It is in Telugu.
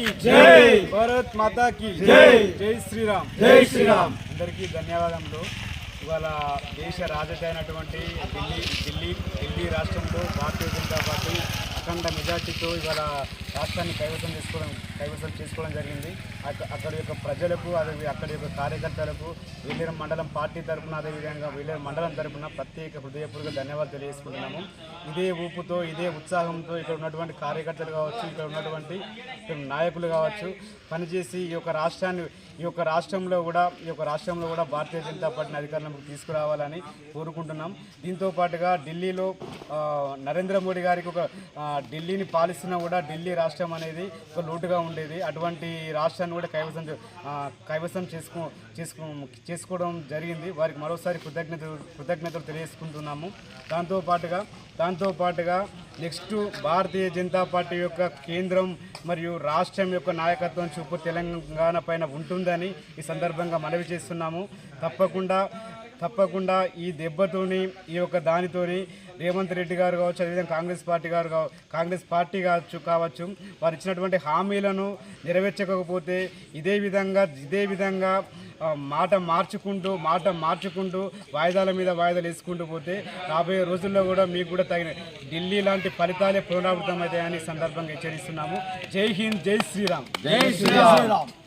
కి జై. భారత్ మాతా కి జై. జై శ్రీరామ్ జై శ్రీరామ్ అందరికీ ధన్యవాదములు ఇవాళ దేశ రాజధాని అయినటువంటి ఢిల్లీ ఢిల్లీ ఢిల్లీ రాష్ట్రంలో భారతీయ జనతా పార్టీ అఖండ మెజార్టీతో ఇవాళ రాష్ట్రాన్ని కైవసం చేసుకోవడం కైవసం చేసుకోవడం జరిగింది. అక్కడ అక్కడి యొక్క ప్రజలకు అదే అక్కడి యొక్క కార్యకర్తలకు వీలేరు మండలం పార్టీ తరపున అదేవిధంగా వేలేరు మండలం తరపున ప్రత్యేక హృదయపూర్వక ధన్యవాదాలు తెలియజేసుకుంటున్నాము. ఇదే ఊపుతో ఇదే ఉత్సాహంతో ఇక్కడ ఉన్నటువంటి కార్యకర్తలు కావచ్చు ఇక్కడ ఉన్నటువంటి నాయకులు కావచ్చు పనిచేసి ఈ యొక్క రాష్ట్రాన్ని ఈ యొక్క రాష్ట్రంలో కూడా ఈ యొక్క రాష్ట్రంలో కూడా భారతీయ జనతా పార్టీని అధికారంలోకి తీసుకురావాలని కోరుకుంటున్నాం. దీంతో పాటుగా ఢిల్లీలో నరేంద్ర మోడీ గారికి ఒక ఢిల్లీని పాలిస్తున్నా కూడా ఢిల్లీ రాష్ట్రం అనేది ఒక లోటుగా ఉండేది. అటువంటి రాష్ట్రాన్ని కూడా కైవసం చే- కైవసం చేసుకో చేసుకో చేసుకోవడం జరిగింది. వారికి మరోసారి కృతజ్ఞతలు కృతజ్ఞతలు తెలియజేసుకుంటున్నాము. దాంతో పాటుగా దాంతో పాటుగా నెక్స్ట్ భారతీయ జనతా పార్టీ యొక్క కేంద్రం మరియు రాష్ట్రం యొక్క నాయకత్వం చూపు తెలంగాణ పైన ఉంటుందని ఈ సందర్భంగా మనవి చేస్తున్నాము. తప్పకుండా తప్పకుండా ఈ దెబ్బతోని ఈ యొక్క దానితోని రేవంత్ రెడ్డి గారు కావచ్చు అదేవిధంగా కాంగ్రెస్ పార్టీ గారు కాంగ్రెస్ పార్టీ కావచ్చు కావచ్చు వారు ఇచ్చినటువంటి హామీలను నెరవేర్చకపోతే ఇదే విధంగా ఇదే విధంగా మాట మార్చుకుంటూ మాట మార్చుకుంటూ వాయిదాల మీద వాయిదాలు వేసుకుంటూ పోతే రాబోయే రోజుల్లో కూడా మీకు కూడా తగిన ఢిల్లీ లాంటి ఫలితాలే పునరావృతం అవుతాయని సందర్భంగా హెచ్చరిస్తున్నాము. జై హింద్ జై శ్రీరామ్. జై శ్రీరామ్.